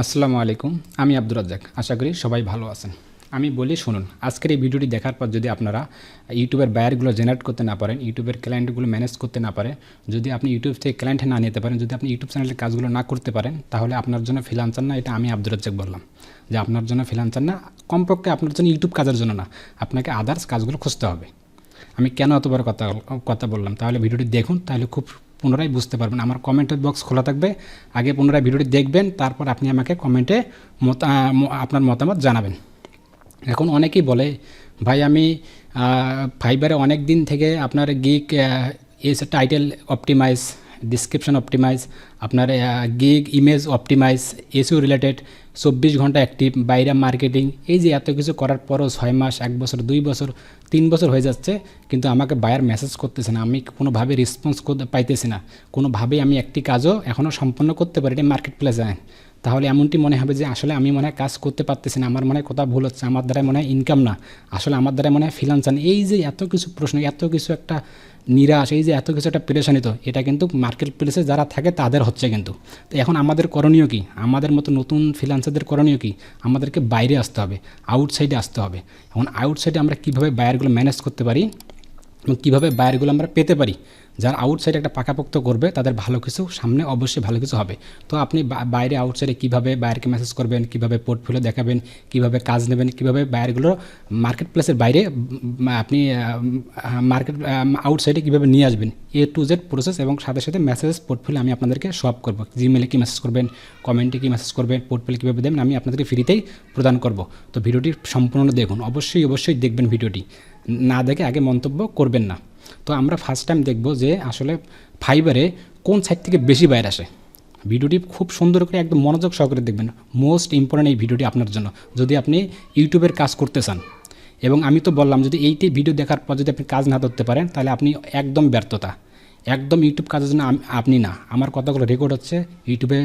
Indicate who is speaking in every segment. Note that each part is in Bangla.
Speaker 1: আসসালামু আলাইকুম, আমি আব্দুর রাজ্জাক। আশা করি সবাই ভালো আছেন। আমি বলি, শুনুন, আজকের এই ভিডিওটি দেখার পর যদি আপনারা ইউটিউবের বায়ারগুলো জেনারেট করতে না পারেন, ইউটিউবের ক্লায়েন্টগুলো ম্যানেজ করতে না পারেন যদি আপনি ইউটিউব থেকে ক্লায়েন্ট না নিতে পারেন, যদি আপনি ইউটিউব চ্যানেলের কাজগুলো না করতে পারেন, তাহলে আপনার জন্য ফিলান্সার না, এটা আমি আব্দুর রাজ্জাক বললাম। যে আপনার জন্য ফিলান্সার না, কমপক্ষে আপনার জন্য ইউটিউব কাজের জন্য না, আপনাকে আদার্স কাজগুলো খুঁজতে হবে। আমি কেন এতবার কথা কথা বললাম? তাহলে ভিডিওটি দেখুন, তাহলে খুব পুনরায় বুঝতে পারবেন। আমার কমেন্টের বক্স খোলা থাকবে। আগে পুনরায় ভিডিওটি দেখবেন, তারপর আপনি আমাকে কমেন্টে মত আপনার মতামত জানাবেন। এখন অনেকেই বলে, ভাই, আমি ফাইবারে অনেক দিন থেকে আপনার gig S title optimise description optimise আপনার gig image optimize SEO related চব্বিশ ঘণ্টা অ্যাক্টিভ বাইরে মার্কেটিং এই যে এত কিছু করার পরও ছয় মাস, এক বছর, দুই বছর, তিন বছর হয়ে যাচ্ছে, কিন্তু আমাকে বায়ার মেসেজ করতেছে না। আমি কোনোভাবে রেসপন্স পাইতেছি না। কোনোভাবেই আমি একটি কাজও এখনও সম্পন্ন করতে পারি এটা মার্কেট প্লেসে তাহলে এমনটি মনে হবে যে আসলে আমি মনে হয় কাজ করতে পারতেছি না। আমার মনে হয় কোথাও ভুল হচ্ছে, আমার দ্বারা মনে হয় ইনকাম না। আসলে আমার দ্বারা মনে হয় ফিনান্সান এই যে এত কিছু প্রশ্ন, এত কিছু একটা নিরাশ, এই যে এত কিছু একটা পেরেশানিত, এটা কিন্তু মার্কেট প্লেসে যারা থাকে তাদের হচ্ছে কিন্তু। তো এখন আমাদের করণীয় কি? আমাদের মতো নতুন ফ্রিলান্সারদের করণীয় কি? আমাদেরকে বাইরে আসতে হবে আউটসাইডে আসতে হবে। এখন আউটসাইডে আমরা কীভাবে বায়ারগুলো ম্যানেজ করতে পারি? এবং কীভাবে বায়ারগুলো আমরা পেতে পারি? যারা আউটসাইডে একটা পাকাপোক্ত করবে, তাদের ভালো কিছু সামনে অবশ্যই ভালো কিছু হবে। তো আপনি বাইরে আউটসাইডে কীভাবে বায়ারকে মেসেজ করবেন, কীভাবে পোর্টফোলিও দেখাবেন, কীভাবে কাজ নেবেন, কীভাবে বায়ারগুলো মার্কেট প্লেসের বাইরে আপনি মার্কেট আউটসাইডে কীভাবে নিয়ে আসবেন। এ টু জেড প্রসেস এবং সাথে সাথে মেসেজ পোর্টফোলিও আমি আপনাদেরকে সব করব। জিমেলে কী মেসেজ করবেন কমেন্টে কী মেসেজ করবেন পোর্টফোলিও কীভাবে দেবেন, আমি আপনাদেরকে ফ্রিতেই প্রদান করব। তো ভিডিওটি সম্পূর্ণ দেখুন। অবশ্যই অবশ্যই দেখবেন ভিডিওটি। না দেখে আগে মন্তব্য করবেন না। তো আমরা ফার্স্ট টাইম দেখব যে আসলে ফাইবারে কোন সাইড থেকে বেশি বাইরে আসে। ভিডিওটি খুব সুন্দর করে একদম মনোযোগ সহকারে দেখবেন। মোস্ট ইম্পর্ট্যান্ট এই ভিডিওটি আপনার জন্য। যদি আপনি ইউটিউবের কাজ করতে চান, এবং আমি তো বললাম যদি এইটি ভিডিও দেখার পর যদি আপনি কাজ না ধরতে পারেন, তাহলে আপনি একদম ব্যর্থতা। একদম ইউটিউব কাজের জন্য আপনি না। আমার কথাগুলো রেকর্ড হচ্ছে। ইউটিউবে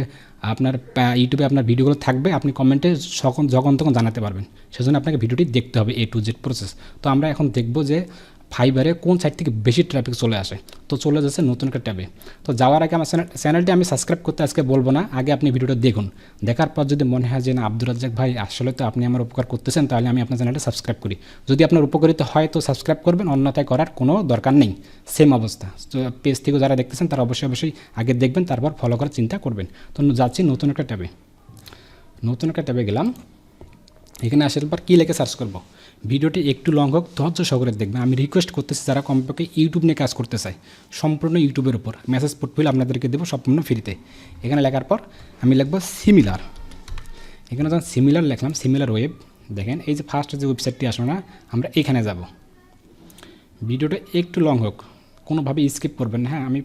Speaker 1: আপনার ইউটিউবে আপনার ভিডিওগুলো থাকবে। আপনি কমেন্টে যখন যখন তখন জানাতে পারবেন। সেজন্য আপনাকে ভিডিওটি দেখতে হবে এ টু জেড প্রসেস তো আমরা এখন দেখব যে ফাইবারে কোন সাইট থেকে বেশি ট্রাফিক চলে আসে? তো চলে যাচ্ছে নতুন একটা ট্যাবে। তো যাওয়ার আগে আমার চ্যানেল চ্যানেলটি আমি সাবস্ক্রাইব করতে আজকে বলব না, আগে আপনি ভিডিওটা দেখুন। দেখার পর যদি মনে হয় যে না, আব্দুর রাজ্জাক ভাই, আসলে তো আপনি আমার উপকার করতেছেন, তাহলে আমি আপনার চ্যানেলটা সাবস্ক্রাইব করি। যদি আপনার উপকারিত হয় তো সাবস্ক্রাইব করবেন, অন্যথায় করার কোনো দরকার নেই। সেম অবস্থা। তো পেজ থেকে যারা দেখতেছেন, তারা অবশ্যই অবশ্যই আগে দেখবেন, তারপর ফলো করার চিন্তা করবেন। তো যাচ্ছি নতুন একটা ট্যাবে। নতুন একটা ট্যাবে গেলাম। এখানে আসার পর কী লেখে সার্চ করব? ভিডিওটি একটু লং হোক, ধৈর্য সহকারে দেখবেন। আমি রিকোয়েস্ট করতেছি যারা কমপক্ষে ইউটিউব নিয়ে কাজ করতে চায়, সম্পূর্ণ ইউটিউবের উপর। মেসেজ পোর্টফোলিও আপনাদেরকে দেবো সম্পূর্ণ ফ্রিতে এখানে লেখার পর আমি লিখব সিমিলার এখানে যখন সিমিলার লিখলাম সিমিলার ওয়েব দেখেন, এই যে ফার্স্ট যে ওয়েবসাইটটি আসলো না, আমরা এখানে যাব। ভিডিওটা একটু লং হোক, কোনোভাবে স্কিপ করবেন হ্যাঁ আমি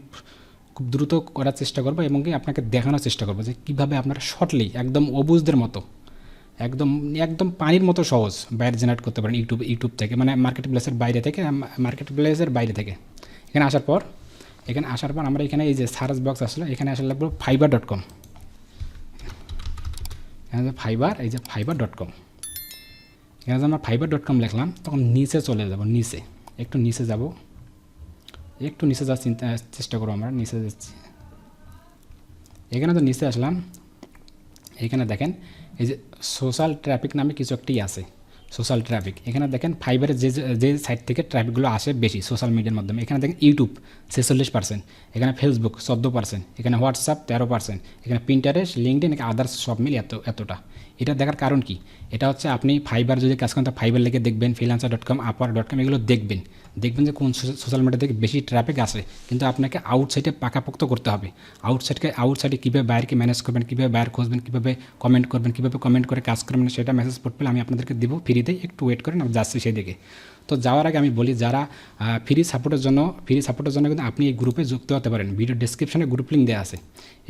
Speaker 1: খুব দ্রুত করার চেষ্টা করব এবং কি আপনাকে দেখানোর চেষ্টা করব যে কীভাবে আপনারা শর্টলি একদম অবুজদের মতো একদম একদম পানির মতো সহজ বাইরে জেনারেট করতে পারেন ইউটিউব ইউটিউব থেকে মানে মার্কেট প্লেসের বাইরে থেকে মার্কেট প্লেসের বাইরে থেকে। এখানে আসার পর, এখানে আসার পর আমরা এখানে এই যে সার্চ বক্স আসলো, এখানে আসলে লাগবে ফাইবার ডট কম এখানে ফাইবার এই যে ফাইবার ডট কম এখানে যে আমরা ফাইবার ডট কম লিখলাম, তখন নিচে চলে যাব, নিচে। একটু নিচে যাব। একটু নিচে যাওয়ার চিন্তা, চেষ্টা করব আমরা, নিচে যাচ্ছি। এখানে তো নিচে আসলাম। এখানে দেখেন এই যে সোশ্যাল ট্রাফিক নামে কিছু একটি আছে সোশ্যাল ট্রাফিক এখানে দেখেন ফাইবারের যে যে- সাইট থেকে ট্রাফিকগুলো আসে বেশি সোশ্যাল মিডিয়ার মাধ্যমে। এখানে দেখেন ইউটিউব ছেচল্লিশ পার্সেন্ট এখানে ফেসবুক চোদ্দ পার্সেন্ট এখানে হোয়াটসঅ্যাপ তেরো পার্সেন্ট এখানে প্রিন্টারেস্ট লিঙ্কডিন আদার্স সব মিলে এত এতটা। এটা দেখার কারণ কি? এটা হচ্ছে আপনি ফাইবার যদি কাজ করেন, তো ফাইবার লেগে দেখবেন ফ্রিলান্সার ডট কম আপার ডট কম এগুলো দেখবেন। দেখবেন যে কোন সোশ্যাল মিডিয়া থেকে বেশি ট্রাফিক আসে, কিন্তু আপনাকে আউটসাইডে পাকাপোক্ত করতে হবে। আউটসাইডকে আউটসাইডে কীভাবে বাইরকে ম্যানেজ করবেন, কীভাবে বাইর খুঁজবেন, কীভাবে কমেন্ট করবেন, কীভাবে কমেন্ট করে কাজ করবেন, সেটা মেসেজ পেলে আমি আপনাদেরকে দেবো ফ্রিতে একটু ওয়েট করেন আমি যাচ্ছি সেদিকে। তো যাওয়ার আগে আমি বলি, যারা ফ্রি সাপোর্টের জন্য ফ্রি সাপোর্টের জন্য কিন্তু আপনি এই গ্রুপে যুক্ত হতে পারেন। ভিডিও ডিসক্রিপশনে গ্রুপ লিঙ্ক দেওয়া আছে।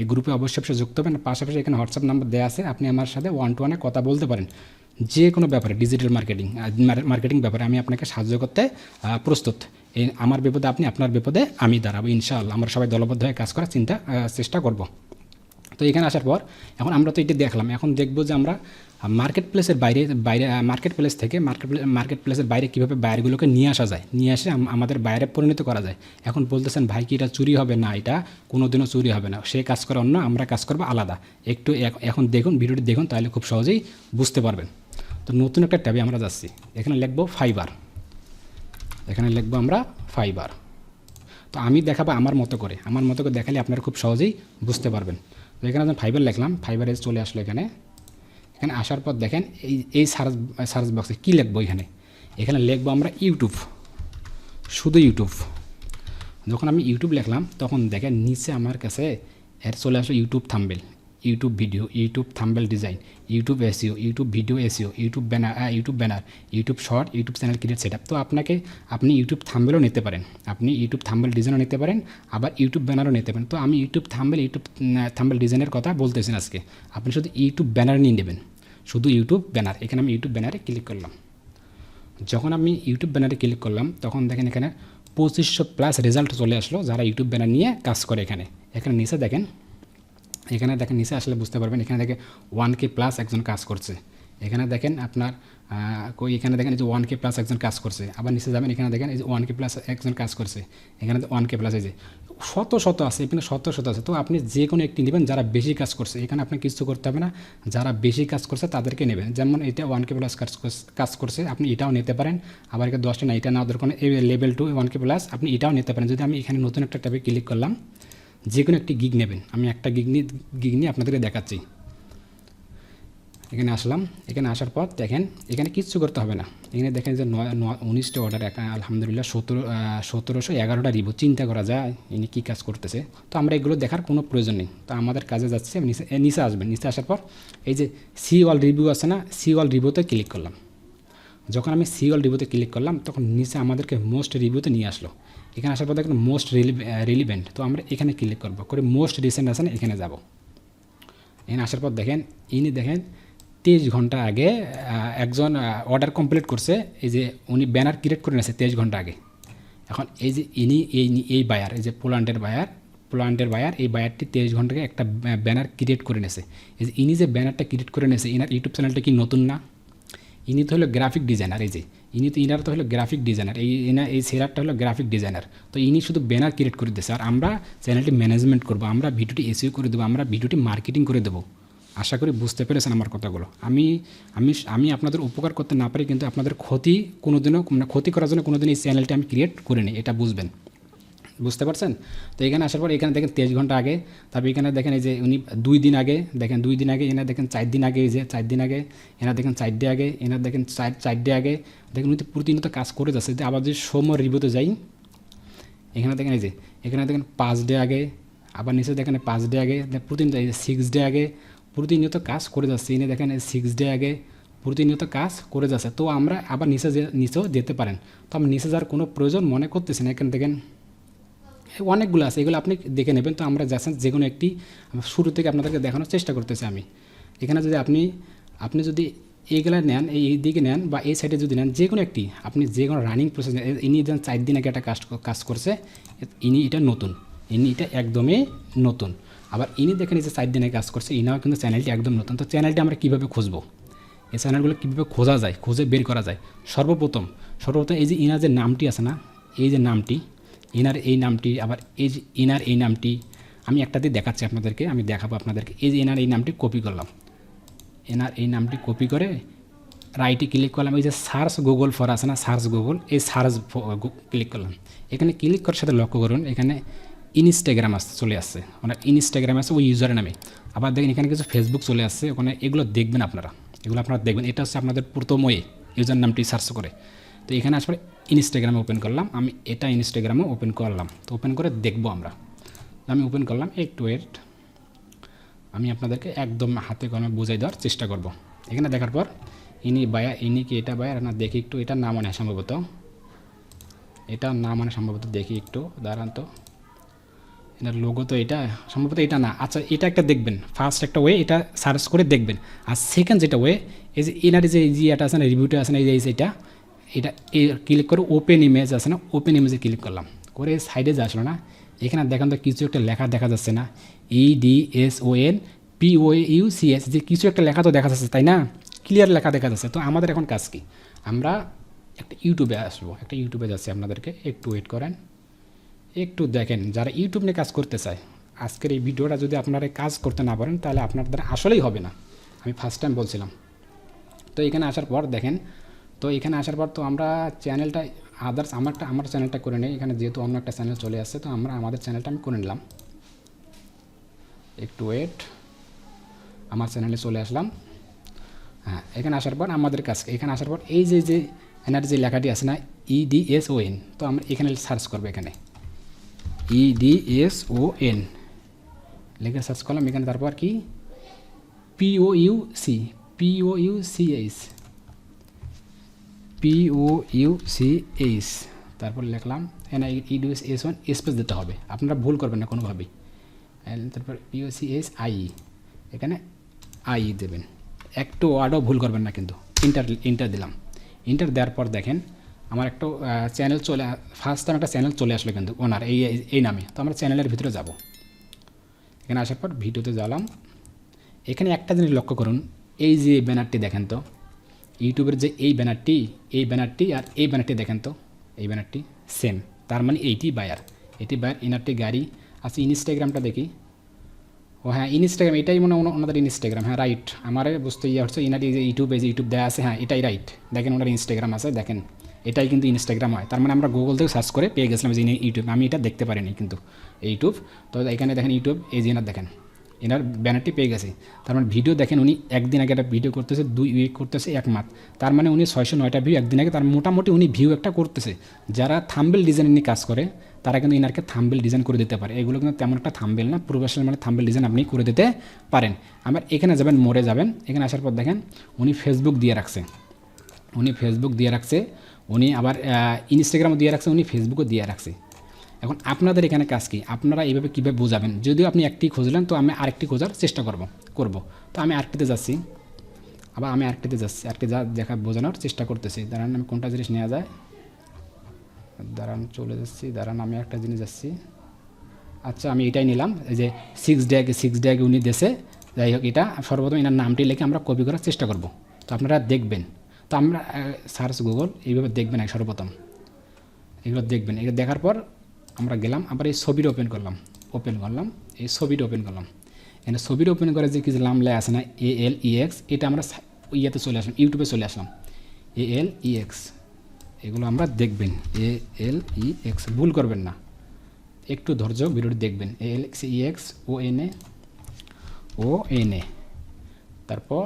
Speaker 1: এই গ্রুপে অবশ্যই যুক্ত হবেন, পাশাপাশি এখানে হোয়াটসঅ্যাপ নাম্বার দেওয়া আছে। আপনি আমার সাথে ওয়ান টু ওয়ানে কথা বলতে পারেন। যে কোনো ব্যাপারে ডিজিটাল মার্কেটিং মার্কেটিং ব্যাপারে আমি আপনাকে সাহায্য করতে প্রস্তুত। এই আমার বিপদে আপনি, আপনার বিপদে আমি দাঁড়াবো, ইনশাআল্লাহ। আমরা সবাই দলবদ্ধ হয়ে কাজ করার চিন্তা চেষ্টা করব। তো এখানে আসার পর, এখন আমরা তো এটা দেখলাম, এখন দেখব যে আমরা মার্কেট প্লেসের বাইরে বাইরে মার্কেট প্লেস থেকে মার্কেট মার্কেট প্লেসের বাইরে কীভাবে বায়ারগুলোকে নিয়ে আসা যায়, নিয়ে আসে আমাদের বাইরে পরিণত করা যায়। এখন বলতেছেন, ভাই, কি এটা চুরি হবে না এটা? কোনো দিনও চুরি হবে না। সে কাজ করে অন্য, আমরা কাজ করব আলাদা। একটু এখন দেখুন, ভিডিওটি দেখুন, তাহলে খুব সহজেই বুঝতে পারবেন। তো নতুন একটা ট্যাবে আমরা যাচ্ছি। এখানে লিখব ফাইবার। এখানে লিখব আমরা ফাইবার। তো আমি দেখাবো আমার মতো করে। আমার মতো করে দেখালে আপনারা খুব সহজেই বুঝতে পারবেন। তো এখানে আমি ফাইবার লিখলাম। ফাইবারে চলে আসলো এখানে। এখানে আসার পর দেখেন এই এই সার্চ সার্চ বক্সে কী লিখব এখানে? এখানে লিখব আমরা ইউটিউব। শুধু ইউটিউব। যখন আমি ইউটিউব লিখলাম, তখন দেখেন নিচে আমার কাছে এর চলে আসলো YouTube thumbnail YouTube video YouTube thumbnail design YouTube SEO YouTube video SEO YouTube banner YouTube banner YouTube short YouTube channel create set তো আপনাকে আপনি ইউটিউব থাম্বেলও নিতে পারেন। আপনি ইউটিউব থাম্বেল ডিজাইনও নিতে পারেন, আবার ইউটিউব ব্যানারও নিতে পারেন। তো আমি ইউটিউব থাম্বেল ইউটিউব থাম্বেল ডিজাইনের কথা বলতেছেন আজকে। আপনি শুধু ইউটিউব ব্যানার নিয়ে নেবেন। শুধু ইউটিউব ব্যানার এখানে আমি ইউটিউব ব্যানারে ক্লিক করলাম। যখন আমি ইউটিউব ব্যানারে ক্লিক করলাম, তখন দেখেন এখানে পঁচিশশো প্লাস রেজাল্ট চলে আসলো যারা ইউটিউব ব্যানার নিয়ে কাজ করে এখানে। এখানে নিচে দেখেন এখানে দেখেন নিচে আসলে বুঝতে পারবেন, এখানে দেখে ওয়ান কে প্লাস একজন কাজ করছে। এখানে দেখেন আপনার কই, এখানে দেখেন যে ওয়ান কে প্লাস একজন কাজ করছে। আবার নিচে যাবেন, এখানে দেখেন এই যে ওয়ান কে প্লাস একজন কাজ করছে। এখানে ওয়ান কে প্লাস এই যে শত শত আছে, এখানে শত শত আছে। তো আপনি যে কোনো একটি নেবেন, যারা বেশি কাজ করছে। এখানে আপনি কিছু করতে হবে না, যারা বেশি কাজ করছে তাদেরকে নেবেন। যেমন এটা ওয়ান কে প্লাস কাজ করছে- কাজ করছে, আপনি এটাও নিতে পারেন। আবার এখানে দশটা না, এটা না দরকার। এই লেভেল টু ওয়ান কে প্লাস আপনি এটাও নিতে পারেন। যদি আমি এখানে নতুন একটা ট্যাবে ক্লিক করলাম যে কোনো একটি গিগ নেবেন। আমি একটা গিগ নিয়ে গিগ নিয়ে আপনাদেরকে দেখাচ্ছি। এখানে আসলাম। এখানে আসার পর দেখেন, এখানে কিচ্ছু করতে হবে না। এখানে দেখেন যে নয় উনিশটা অর্ডার আলহামদুলিল্লাহ সতেরো সতেরোশো এগারোটা রিভিউ চিন্তা করা যায়, ইনি কী কাজ করতেছে। তো আমরা এগুলো দেখার কোনো প্রয়োজন নেই। তো আমাদের কাজে যাচ্ছে, নিচে আসবেন। নিচে আসার পর এই যে সি অল রিভিউ আছে না সি অল রিভিউতে ক্লিক করলাম। যখন আমি সি অল রিভিউতে ক্লিক করলাম, তখন নিচে আমাদেরকে মোস্ট রিভিউতে নিয়ে আসলো। এখানে আসার পর দেখেন মোস্ট রিলিভেন্ট তো আমরা এখানে ক্লিক করব। করে মোস্ট রিসেন্ট আছে না এখানে যাব। এখানে আসার পর দেখেন, ইনি দেখেন তেইশ ঘণ্টা আগে একজন অর্ডার কমপ্লিট করছে। এই যে উনি ব্যানার ক্রিয়েট করে নিয়েছে তেইশ ঘণ্টা আগে। এখন এই যে ইনি, এই এই বায়ার এই যে পোল্যান্ডের বায়ার পোল্যান্ডের বায়ার এই বায়ারটি তেইশ ঘন্টাকে একটা ব্যানার ক্রিয়েট করে নিয়েছে। এই যে ইনি যে ব্যানারটা ক্রিয়েট করে নিয়েছে, ইনার ইউটিউব চ্যানেলটা কি নতুন না? ইনি তো হলো গ্রাফিক ডিজাইনার এই যে ইনি তো ইনার তো হলো গ্রাফিক ডিজাইনার এই ইনা এই সেরারটা হলো গ্রাফিক ডিজাইনার তো ইনি শুধু ব্যানার ক্রিয়েট করে দিয়েছে আর আমরা চ্যানেলটি ম্যানেজমেন্ট করব আমরা ভিডিওটি এসিও করে দেবো আমরা ভিডিওটি মার্কেটিং করে দেবো আশা করি বুঝতে পেরেছেন আমার কথাগুলো আমি আমি আমি আপনাদের উপকার করতে না পারি কিন্তু আপনাদের ক্ষতি কোনোদিনও ক্ষতি করার জন্য কোনোদিন এই চ্যানেলটি আমি ক্রিয়েট করিনি এটা বুঝবেন বুঝতে পারছেন? তো এখানে আসার পর এখানে দেখেন তেইশ ঘণ্টা আগে, তারপর এখানে দেখেন এই যে উনি দুই দিন আগে, দেখেন দুই দিন আগে, এনার দেখেন চার দিন আগে, এই যে চার দিন আগে, এনার দেখেন চার ডে আগে, এনার দেখেন চার চার ডে আগে, দেখেন উনি তো প্রতিনিয়ত কাজ করে যাচ্ছে, যে আবার যদি সোমবার রিভিউতে যাই, এখানে দেখেন এই যে, এখানে দেখেন পাঁচ ডে আগে, আবার নিচে দেখেন পাঁচ ডে আগে প্রতিনিয়ত এই যে সিক্স ডে আগে, প্রতিনিয়ত কাজ করে যাচ্ছে, এনে দেখেন সিক্স ডে আগে প্রতিনিয়ত কাজ করে যাচ্ছে, তো আমরা আবার নিচে নিচেও যেতে পারেন। তো আমি নিচে যাওয়ার কোনো প্রয়োজন মনে করতেছি না, এখানে দেখেন অনেকগুলো আছে, এগুলো আপনি দেখে নেবেন। তো আমরা যাচ্ছেন যে কোনো একটি শুরু থেকে আপনাদেরকে দেখানোর চেষ্টা করতেছি আমি। এখানে যদি আপনি আপনি যদি এইগুলা নেন, এই দিকে নেন বা এই সাইডে যদি নেন যে কোনো একটি, আপনি যে কোনো রানিং প্রসেস ইনি যেন চার দিন আগে একটা কাজ কাজ করছে, ইনি এটা নতুন। ইনি এটা একদমই নতুন। আবার ইনি দেখেন যে চার দিনে কাজ করছে, ইনাও কিন্তু চ্যানেলটি একদম নতুন। তো চ্যানেলটি আমরা কীভাবে খুঁজবো? এই চ্যানেলগুলো কীভাবে খোঁজা যায়, খুঁজে বের করা যায়? সর্বপ্রথম সর্বপ্রথম এই যে ইনার যে নামটি আছে না, এই যে নামটি ইনার এই নামটি, আবার এই যে ইনার এই নামটি, আমি একটাতে দেখাচ্ছি আপনাদেরকে, আমি দেখাবো আপনাদেরকে। এই যে এনার এই নামটি কপি করলাম। এনার এই নামটি কপি করে রাইটে ক্লিক করলাম। এই যে সার্চ গুগল ফর আছে না সার্চ গুগল এই সার্চ ক্লিক করলাম। এখানে ক্লিক করার সাথে লক্ষ্য করুন, এখানে ইনস্টাগ্রাম আসছে চলে আসছে। মানে ইনস্টাগ্রাম আছে ওই ইউজারের নামে। আবার দেখেন এখানে কিছু ফেসবুক চলে আসছে, ওখানে এগুলো দেখবেন আপনারা। এগুলো আপনারা দেখবেন। এটা হচ্ছে আপনাদের প্রথম ওয়ে ইউজার নামটি সার্চ করে। তো এখানে আসলে ইনস্টাগ্রামে ওপেন করলাম, আমি এটা ইনস্টাগ্রামে ওপেন করলাম। তো ওপেন করে দেখব আমরা। আমি ওপেন করলাম, একটু ওয়েট আমি আপনাদেরকে একদম হাতে কলমে বুঝাই দেওয়ার চেষ্টা করব। এখানে দেখার পর, ইনি বায়া, ইনি কি এটা বায়া? না, দেখি একটু, এটা না মানে সম্ভবত। এটা না মানে সম্ভবত, দেখি একটু, দাঁড়ান তো। এটার লোগো তো এটা, সম্ভবত এটা না। আচ্ছা এটা একটা দেখবেন। ফার্স্ট একটা ওয়ে এটা সার্চ করে দেখবেন। আর সেকেন্ড যেটা ওয়ে এই যে এনার যে এই যে এটা আছে না রিভিউটা আছে না, এই যে এই যে এটা এটা ক্লিক করে ওপেন ইমেজ আছে না ওপেন ইমেজে ক্লিক করলাম। করে সাইডে যা আসলো না, এখানে দেখেন তো কিছু একটা লেখা দেখা যাচ্ছে না। E D S O N P O U C S যে কিছু একটা লেখা তো দেখা যাচ্ছে, তাই না? ক্লিয়ার লেখা দেখা যাচ্ছে। তো আমাদের এখন কাজ কি? আমরা একটা ইউটিউবে আসব। একটা ইউটিউবে যাচ্ছি আপনাদেরকে। একটু ওয়েট করেন। একটু দেখেন, যারা ইউটিউব নিয়ে কাজ করতে চায়, আজকের এই ভিডিওটা যদি আপনারা কাজ করতে না পারেন, তাহলে আপনার দ্বারা আসলেই হবে না। আমি ফার্স্ট টাইম বলছিলাম। তো এখানে আসার পর দেখেন তো এখানে আসার পর তো আমরা চ্যানেলটা আদার্স আমারটা আমার চ্যানেলটা করে নিই। এখানে যেহেতু অন্য একটা চ্যানেল চলে আসছে, তো আমরা, আমাদের চ্যানেলটা আমি করে নিলাম। একটু ওয়েট আমার চ্যানেলে চলে আসলাম। হ্যাঁ এখানে আসার পর আমাদের কাজ, এখানে আসার পর এই যে যে এনার যে লেখাটি আছে না ইডিএস ও এন তো আমরা এখানে সার্চ করব এখানে। ইডিএস ও এন লিখে সার্চ করলাম। এখানে তারপর কি? PO U C U PO U C H তারপর লিখলাম N I EDS S one space দিতে হবে। আপনারা ভুল করবেন না কোনোভাবেই। তারপর পিও সি এইচ আই এখানে আই দেবেন। একটু ওয়ার্ডও ভুল করবেন না কিন্তু। ইন্টার ইন্টার দিলাম। ইন্টার দেওয়ার পর দেখেন, আমার একটা চ্যানেল চলে ফার্স্ট টাইম একটা চ্যানেল চলে আসলো কিন্তু ওনার এই- এই নামে। তো আমরা চ্যানেলের ভিতরে যাব। এখানে আসার পর ভিডিওতে গেলাম। এখানে একটা জিনিস লক্ষ্য করুন। এই যে ব্যানারটি দেখেন তো ইউটিউবের যে এই ব্যানারটি এই ব্যানারটি আর এই ব্যানারটি দেখেন তো, এই ব্যানারটি সেম তার মানে এইটি বায়ার এটি বায়ার এনারটি গাড়ি। আচ্ছা ইনস্টাগ্রামটা দেখি। ও হ্যাঁ ইনস্টাগ্রাম, এটাই মনে হয় ওনাদের ইনস্টাগ্রাম। হ্যাঁ রাইট আমার বুঝতে ইয়ে হচ্ছে ইনার যে ইউটিউবে যে ইউটিউব দেওয়া আছে হ্যাঁ এটাই রাইট দেখেন ওনার ইনস্টাগ্রাম আছে, দেখেন। এটাই কিন্তু ইনস্টাগ্রাম হয়। তার মানে আমরা গুগল থেকে সার্চ করে পেয়ে গেছিলাম যে ইউটিউব। আমি এটা দেখতে পারিনি কিন্তু ইউটিউব তো এখানে দেখেন ইউটিউব, এই যে এনার দেখেন। এনার ব্যানারটি পেয়ে গেছে। তার মানে ভিডিও দেখেন উনি একদিন আগে একটা ভিডিও করতেছে, দুই উইক করতেছে, এক মাস। তার মানে উনি ছয়শো নয়টা ভিউ একদিন আগে, তার মোটামুটি উনি ভিউ একটা করতেছে। যারা থাম্বেল ডিজাইন নিয়ে কাজ করে, তারা কিন্তু ইনারকে থাম্বেল ডিজাইন করে দিতে পারে। এগুলো কিন্তু তেমন একটা থাম্বেল না প্রফেশনাল মানে থাম্বেল ডিজাইন আপনি করে দিতে পারেন। আবার এখানে যাবেন, মোড়ে যাবেন। এখানে আসার পর দেখেন, উনি ফেসবুক দিয়ে রাখছে। উনি ফেসবুক দিয়ে রাখছে, উনি আবার ইনস্টাগ্রামও দিয়ে রাখছে, উনি ফেসবুকও দিয়ে রাখছে। এখন আপনাদের এখানে কাজ কি? আপনারা এইভাবে কীভাবে বোঝাবেন? যদিও আপনি একটি খুঁজলেন, তো আমি আরেকটি খোঁজার চেষ্টা করব করব। তো আমি আরেকটিতে যাচ্ছি। আবার আমি আরেকটিতে যাচ্ছি, আরেকটি যা দেখা, বোঝানোর চেষ্টা করতেছি। দাঁড়ান, আমি কোনটা জিনিস নেওয়া যায়? দাঁড়ান, চলে যাচ্ছি। দাঁড়ান, আমি একটা জিনিস যাচ্ছি। আচ্ছা আমি এটাই নিলাম। এই যে সিক্স ডে আগে সিক্স ডে আগে উনি দেশে যাই হোক এটা, সর্বপ্রথম এনার নামটি লিখে আমরা কপি করার চেষ্টা করব। তো আপনারা দেখবেন। তো আমরা সার্চ গুগল এইভাবে দেখবেন এক সর্বপ্রথম। এগুলো দেখবেন। এগুলো দেখার পর আমরা গেলাম, আবার এই ছবিটা ওপেন করলাম ওপেন করলাম, এই ছবিটা ওপেন করলাম। এখানে ছবিটা ওপেন করে যে কিছু নাম লেখা আছে না এ এল ই এক্স এটা আমরা ইয়েতে চলে আসলাম ইউটিউবে চলে আসলাম। এ এল ই এক্স এগুলো আমরা দেখবেন এ এল ই এক্স ভুল করবেন না। একটু ধৈর্য, ভিডিওটি দেখবেন A L X E X O N A O N A তারপর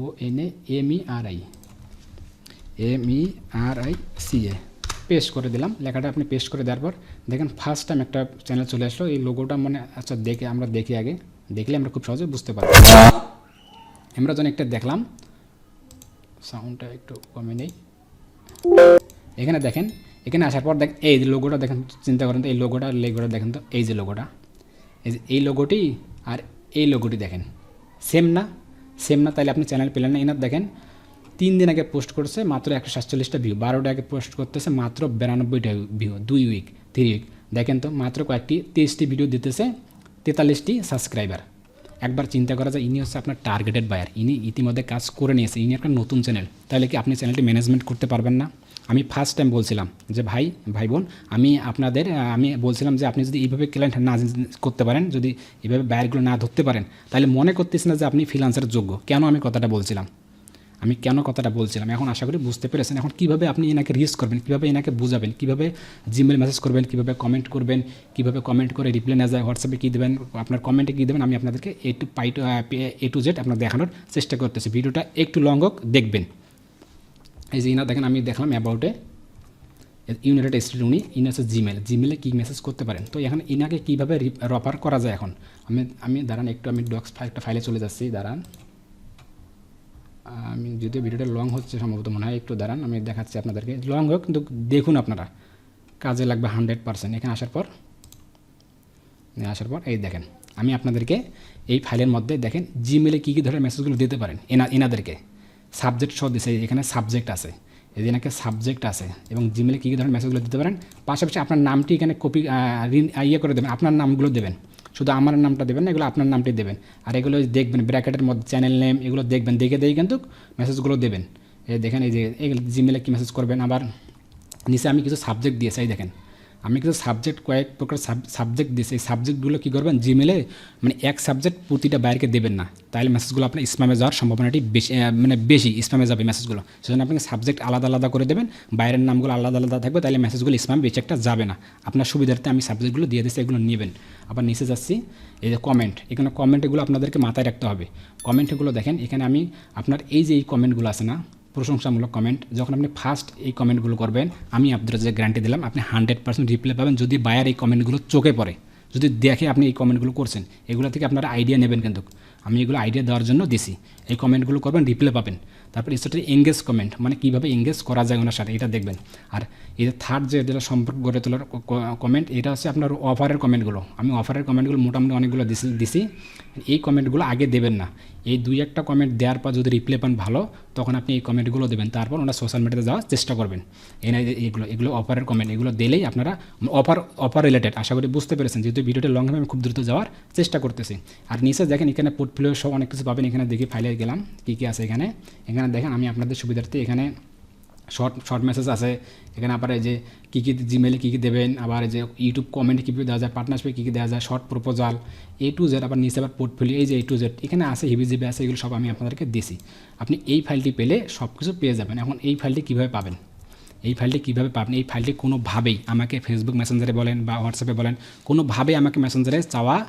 Speaker 1: O N A M E R I M E R I C A paste করে দিলাম। লেখাটা আপনি পেস্ট করে দেওয়ার পর দেখেন ফার্স্ট টাইম একটা চ্যানেল চলে আসলো। এই লোগোটা মানে আচ্ছা দেখে আমরা দেখি আগে। দেখলে আমরা খুব সহজে বুঝতে পারব। আমরা যখন একটা দেখলাম সাউন্ডটা একটু কমে নেই। এখানে দেখেন, এখানে আসার পর দেখ এই যে লোগোটা দেখেন, চিন্তা করেন তো, এই লোগোটা আর লোগোটা দেখেন তো, এই যে লোগোটা এই যে এই লোগোটি আর এই লোগোটি দেখেন। সেম না? সেম না তাহলে আপনি চ্যানেল পেলেন না। এনার দেখেন তিন দিন আগে পোস্ট করছে, মাত্র একশো সাতচল্লিশটা ভিউ বারোটা আগে পোস্ট করতেছে, মাত্র বিরানব্বইটা ভিউ দুই উইক থ্রি উইক দেখেন তো, মাত্র কয়েকটি, তেইশটি ভিডিও দিতেছে, তেতাল্লিশটি সাবস্ক্রাইবার একবার চিন্তা করা যায়, ইনি হচ্ছে আপনার টার্গেটেড বায়ার ইনি ইতিমধ্যে কাজ করে নিয়েছে, ইনি একটা নতুন চ্যানেল তাহলে কি আপনি চ্যানেলটি ম্যানেজমেন্ট করতে পারবেন না? আমি ফার্স্ট টাইম বলছিলাম যে, ভাই ভাই বোন, আমি আপনাদের আমি বলছিলাম যে, আপনি যদি এইভাবে ক্লায়েন্ট না করতে পারেন, যদি এইভাবে বায়ারগুলো না ধরতে পারেন, তাহলে মনে করতেছি না যে, আপনি ফ্রিলান্সার যোগ্য। কেন আমি কথাটা বলছিলাম? আমি কেন কথাটা বলছিলাম? এখন আশা করি বুঝতে পেরেছেন। এখন কীভাবে আপনি এনাকে রিচ করবেন? কীভাবে এনাকে বুঝাবেন? কীভাবে জিমেল মেসেজ করবেন? কীভাবে কমেন্ট করবেন? কীভাবে কমেন্ট করে রিপ্লাই না যায়? হোয়াটসঅ্যাপে কী দেবেন? আপনার কমেন্টে কী দেবেন? আমি আপনাদেরকে এ টু পাই টু এ টু জেড আপনার দেখানোর চেষ্টা করতেছি। ভিডিওটা একটু লং হোক, দেখবেন। এই যে ইনা, দেখেন, আমি দেখলাম অ্যাবাউটে ইউনাইটেড স্টেট উনি ইনি হচ্ছে জিমেল জিমেলে কী মেসেজ করতে পারেন? তো এখন ইনাকে কীভাবে রপার করা যায় এখন? আমি আমি, দাঁড়ান, একটু আমি ডক্স একটা ফাইলে চলে যাচ্ছি। দাঁড়ান। আমি যদিও ভিডিওটা লং হচ্ছে, সম্ভবত মনে হয় একটু দাঁড়ান, আমি দেখাচ্ছি আপনাদেরকে। লং হোক, কিন্তু দেখুন আপনারা, কাজে লাগবে হান্ড্রেড পার্সেন্ট এখানে আসার পর আসার পর, এই দেখেন, আমি আপনাদেরকে এই ফাইলের মধ্যে দেখেন জিমেলে কী কী ধরনের মেসেজগুলো দিতে পারেন, এনা, এনাদেরকে। সাবজেক্ট সহ দিছে, এখানে সাবজেক্ট আছে, এই যে এনাকে সাবজেক্ট আছে, এবং জিমেলে কী কী ধরনের মেসেজগুলো দিতে পারেন, পাশাপাশি আপনার নামটি এখানে কপি ইয়ে করে দেবেন, আপনার নামগুলো দেবেন। শুধু আমার নামটা দেবেন না, এগুলো আপনার নামটি দেবেন। আর এগুলো দেখবেন, ব্র্যাকেটের মধ্যে চ্যানেল নেম এগুলো দেখবেন, দেখে দেখে কিন্তু মেসেজগুলো দেবেন। এই দেখেন, এই যে জিমেলে কী মেসেজ করবেন? আবার নিচে আমি কিছু সাবজেক্ট দিয়েছি দেখেন। আমি কিছু সাবজেক্ট কয়েক প্রকার সাবজেক্ট দিয়েছি এই সাবজেক্টগুলো কী করবেন? জিমেলে মানে এক সাবজেক্ট প্রতিটা বাইরকে দেবেন না। তাহলে মেসেজগুলো আপনার স্প্যামে যাওয়ার সম্ভাবনাটি বেশি মানে বেশি স্প্যামে যাবে মেসেজগুলো সেজন্য আপনি সাবজেক্ট আলাদা আলাদা করে দেবেন। বাইরের নামগুলো আলাদা আলাদা থাকবে তাহলে মেসেজগুলো স্প্যাম বেশি একটা যাবে না। আপনার সুবিধার্থে আমি সাবজেক্টগুলো দিয়ে দিচ্ছি এগুলো নেবেন। আবার নিচে যাচ্ছি, এই যে কমেন্ট এখানে কমেন্টগুলো আপনাদেরকে মাথায় রাখতে হবে। কমেন্টগুলো দেখেন, এখানে আমি আপনার এই যে এই কমেন্টগুলো আছে না প্রশংসামূলক কমেন্ট যখন আপনি ফার্স্ট এই কমেন্টগুলো করবেন, আমি আপনাদের যে গ্যারান্টি দিলাম, আপনি হান্ড্রেড পার্সেন্ট রিপ্লাই পাবেন যদি বায়ার এই কমেন্টগুলো চোখে পড়ে। যদি দেখে আপনি এই কমেন্টগুলো করছেন, এগুলো থেকে আপনারা আইডিয়া নেবেন কিন্তু। আমি এগুলো আইডিয়া দেওয়ার জন্য দিছি। এই কমেন্টগুলো করবেন রিপ্লাই পাবেন। তারপর সেটা এঙ্গেজ কমেন্ট মানে কীভাবে এঙ্গেজ করা যায় ওনার সাথে, এটা দেখবেন। আর এই যে থার্ড যে যেটা সম্পর্ক গড়ে তোলার কমেন্ট এটা হচ্ছে আপনার অফারের কমেন্টগুলো আমি অফারের কমেন্টগুলো মোটামুটি অনেকগুলো দিছি এই কমেন্টগুলো আগে দেবেন না। এই দুই একটা কমেন্ট দেওয়ার পর যদি রিপ্লাই পান ভালো, তখন আপনি এই কমেন্টগুলো দেবেন। তারপর ওনার সোশ্যাল মিডিয়াতে যাওয়ার চেষ্টা করবেন। এগুলো এগুলো অফারের কমেন্ট এগুলো দিলেই আপনারা অফার অফার রিলেটেড আশা করি বুঝতে পেরেছেন। যেহেতু ভিডিওটা লং আমি খুব দ্রুত যাওয়ার চেষ্টা করতেছি। আর নিচে দেখেন, এখানে পোর্টফোলিও সব অনেক কিছু পাবেন। এখানে দেখি ফাইলে গেলাম, কী কী আছে এখানে। এখানে দেখেন, আমি আপনাদের সুবিধার্থে এখানে শর্ট শর্ট মেসেজ আছে। এখানে আবার এই যে কী কী জিমেলে কী কী দেবেন, আবার এই যে ইউটিউব কমেন্ট কীভাবে দেওয়া যায় পার্টনারশিপে কী কী দেওয়া যায় short proposal A to Z আবার নিচে আবার পোর্টফোলিও এই যে এ টু জেড এখানে আছে হিবি জিবি আছে, এগুলো সব আমি আপনাদেরকে দিছি। আপনি এই ফাইলটি পেলে সব কিছু পেয়ে যাবেন। এখন এই ফাইলটি কীভাবে পাবেন? এই ফাইলটি কীভাবে পাবেন? এই ফাইলটি কোনোভাবেই আমাকে ফেসবুক মেসেঞ্জারে বলেন বা হোয়াটসঅ্যাপে বলেন, কোনোভাবেই আমাকে মেসেঞ্জারে চাওয়া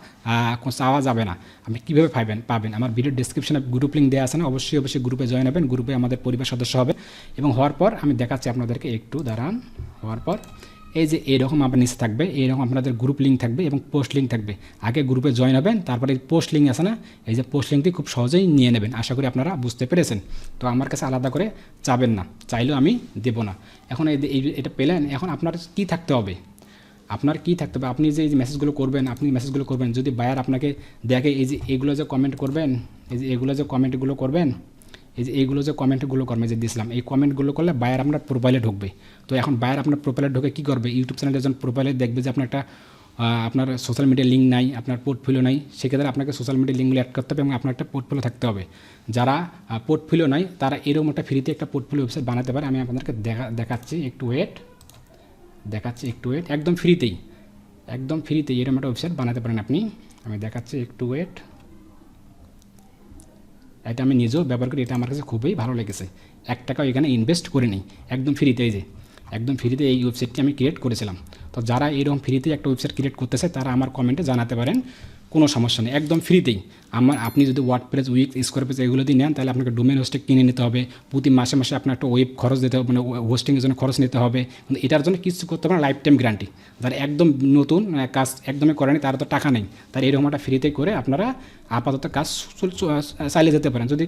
Speaker 1: চাওয়া যাবে না। আপনি কীভাবে পাবেন? পাবেন। আমার ভিডিও ডিসক্রিপশনে গ্রুপ লিঙ্ক দেওয়া আছে না, অবশ্যই অবশ্যই গ্রুপে জয়েন হবেন। গ্রুপে আমাদের পরিবার সদস্য হবে। এবং হওয়ার পর আমি দেখাচ্ছি আপনাদেরকে। একটু দাঁড়ান। হওয়ার পর এই যে এরকম আপনার নিচে থাকবে এইরকম আপনাদের গ্রুপ লিঙ্ক থাকবে এবং পোস্ট লিঙ্ক থাকবে। আগে গ্রুপে জয়েন হবেন, তারপরে পোস্ট লিঙ্ক আছে না, এই যে পোস্ট লিঙ্কটি খুব সহজেই নিয়ে নেবেন। আশা করি আপনারা বুঝতে পেরেছেন। তো আমার কাছে আলাদা করে চাবেন না, চাইলেও আমি দেব না। এখন এই এটা পেলেন, এখন আপনার কি থাকতে হবে? আপনার কি থাকতে হবে? আপনি যে এই যে মেসেজগুলো করবেন, আপনি মেসেজগুলো করবেন, যদি বায়ার আপনাকে দেখে এই যে এগুলো যে কমেন্ট করবেন, এই যে এগুলো যে কমেন্টগুলো করবেন এই যে এইগুলো যে কমেন্টগুলো করবে, যে দিয়েছিলাম, এই কমেন্টগুলো করলে বায়ার আপনার প্রোফাইলে ঢুকবে। তো এখন বায়ার আপনার প্রোফাইলে ঢুকে কী করবে? ইউটিউব চ্যানেলে যখন প্রোফাইলে দেখবে যে আপনার একটা আপনার সোশ্যাল মিডিয়া লিঙ্ক নাই, আপনার পোর্টফোলিও নাই, সেক্ষেত্রে আপনাকে সোশ্যাল মিডিয়া লিঙ্কগুলো অ্যাড করতে হবে এবং আপনার একটা পোর্টফোলিও থাকতে হবে। যারা পোর্টফোলিও নাই, তারা এরকম একটা ফ্রিতে একটা পোর্টফোলিও ওয়েবসাইট বানাতে পারে। আমি আপনাদেরকে দেখা, দেখাচ্ছি একটু ওয়েট দেখাচ্ছি একটু ওয়েট একদম ফ্রিতেই একদম ফ্রিতেই এরকম একটা ওয়েবসাইট বানাতে পারেন আপনি। আমি দেখাচ্ছি একটু ওয়েট এটা আমি নিজেও ব্যবহার করি, এটা আমার কাছে খুবই ভালো লেগেছে। এক টাকাও এখানে ইনভেস্ট করে নিই, একদম ফ্রিতে এই যে, একদম ফ্রিতে এই ওয়েবসাইটটি আমি ক্রিয়েট করেছিলাম। তো যারা এরকম ফ্রিতে একটা ওয়েবসাইট ক্রিয়েট করতেছে তারা আমার কমেন্টে জানাতে পারেন। কোনো সমস্যা নেই, একদম ফ্রিতেই আমার, আপনি যদি WordPress Wix square page এগুলো দিয়ে নেন, তাহলে আপনাকে ডোমেন হোস্টে কিনে নিতে হবে। প্রতি মাসে মাসে আপনার একটা ওয়েব খরচ দিতে হবে মানে হোস্টিংয়ের জন্য খরচ নিতে হবে। কিন্তু এটার জন্য কিছু করতে হবে না লাইফ টাইম গ্যারান্টি যারা একদম নতুন কাজ একদমই করেনি, তারা তো টাকা নেই। তার এরকম একটা ফ্রিতে করে আপনারা আপাতত কাজ চালিয়ে যেতে পারেন। যদি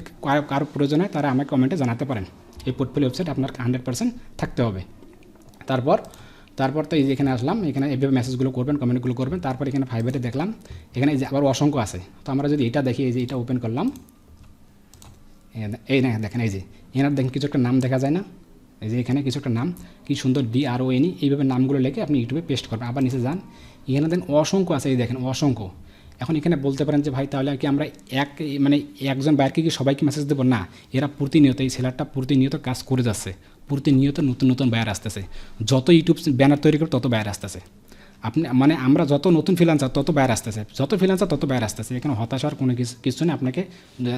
Speaker 1: কারও প্রয়োজন হয়, তারা আমাকে কমেন্টে জানাতে পারেন। এই পোর্টফোলিও ওয়েবসাইট আপনার হান্ড্রেড পার্সেন্ট থাকতে হবে। তারপর তারপর তো এই যে এখানে আসলাম, এখানে এইভাবে মেসেজগুলো করবেন কমেন্টগুলো করবেন, তারপর এখানে ফাইবারে দেখলাম, এখানে যে আবার অসংখ্য আছে। তো আমরা যদি এটা দেখি, এই যে এটা ওপেন করলাম, এই না দেখেন এই যে এনার দেখেন কিছু একটা নাম দেখা যায় না? এই যে এখানে কিছু একটা নাম, কি সুন্দর ডি আর ও এনি এইভাবে নামগুলো লিখে আপনি ইউটিউবে পেস্ট করবেন। আবার নিচে যান, এখানে দেখেন অসংখ্য আছে, এই দেখেন অসংখ্য। এখন এখানে বলতে পারেন যে, ভাই, তাহলে আর কি আমরা এক মানে একজন বাইরকে কি সবাইকে মেসেজ দেবো? না, এরা প্রতিনিয়ত এই ছেলেটা প্রতিনিয়ত কাজ করে যাচ্ছে। প্রতিনিয়ত নতুন নতুন বায়ার আসতেছে। যত ইউটিউব ব্যানার তৈরি করবে তত বায়ার আসতেছে। আপনি মানে আমরা যত নতুন ফ্রিলান্সার তত ব্যয় আসতেছে। যত ফ্রিলান্সার তত ব্যয় আসতেছে। এখানে হতাশ হওয়ার কোনো কিছু নেই। আপনাকে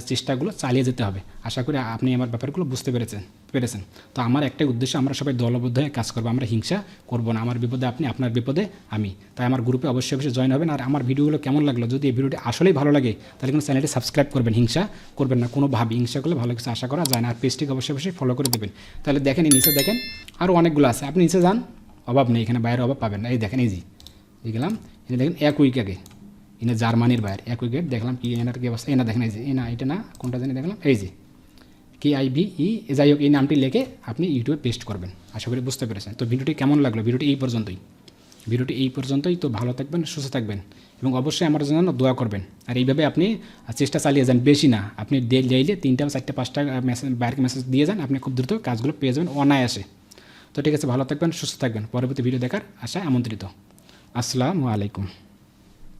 Speaker 1: চেষ্টাগুলো চালিয়ে যেতে হবে। আশা করি আপনি আমার ব্যাপারগুলো বুঝতে পেরেছেন পেরেছেন। তো আমার একটাই উদ্দেশ্য, আমরা সবাই দলবদ্ধ হয়ে কাজ করব। আমরা হিংসা করব না। আমার বিপদে আপনি, আপনার বিপদে আমি। তাই আমার গ্রুপে অবশ্যই অবশ্যই জয়েন হবেন। আর আমার ভিডিওগুলো কেমন লাগল, যদি এই ভিডিওটি আসলেই ভালো লাগে, তাহলে কিন্তু চ্যানেলটি সাবস্ক্রাইব করবেন। হিংসা করবেন না। কোনোভাবে হিংসা করলে ভালো কিছু আশা করা যায় না। আর পেজটিকে অবশ্যই অবশ্যই ফলো করে দেবেন। তাহলে দেখেন নিচে দেখেন আরও অনেকগুলো আছে। আপনি নিচে যান, অভাব নেই। এখানে বাইরে অভাব পাবেন না। এই দেখেন, এই গেলাম এনে দেখেন এক উইক আগে। এনে জার্মানির বাইরে, এক উইকেট দেখলাম কি এনার কি অবস্থা, এনা দেখেন এই যে, এনা এটা না, কোনটা জানি দেখলাম, এই যে কে আই ভি ই যাই হোক, এই নামটি লিখে আপনি ইউটিউবে পেস্ট করবেন। আশা করি বুঝতে পেরেছেন। তো ভিডিওটি কেমন লাগল? ভিডিওটি এই পর্যন্তই। ভিডিওটি এই পর্যন্তই। তো ভালো থাকবেন, সুস্থ থাকবেন এবং অবশ্যই আমার জন্য দোয়া করবেন। আর এইভাবে আপনি চেষ্টা চালিয়ে যান, বেশি না। আপনি ডেল ডেইলি তিনটা, চারটে, পাঁচটা মেসেজ বাইরের মেসেজ দিয়ে যান, আপনি খুব দ্রুত কাজগুলো পেয়ে যাবেন অনায়াসে। তো ঠিক আছে, ভালো থাকবেন, সুস্থ থাকবেন। পরবর্তী ভিডিও দেখার আশায় আমন্ত্রিত। আসসালামু আলাইকুম।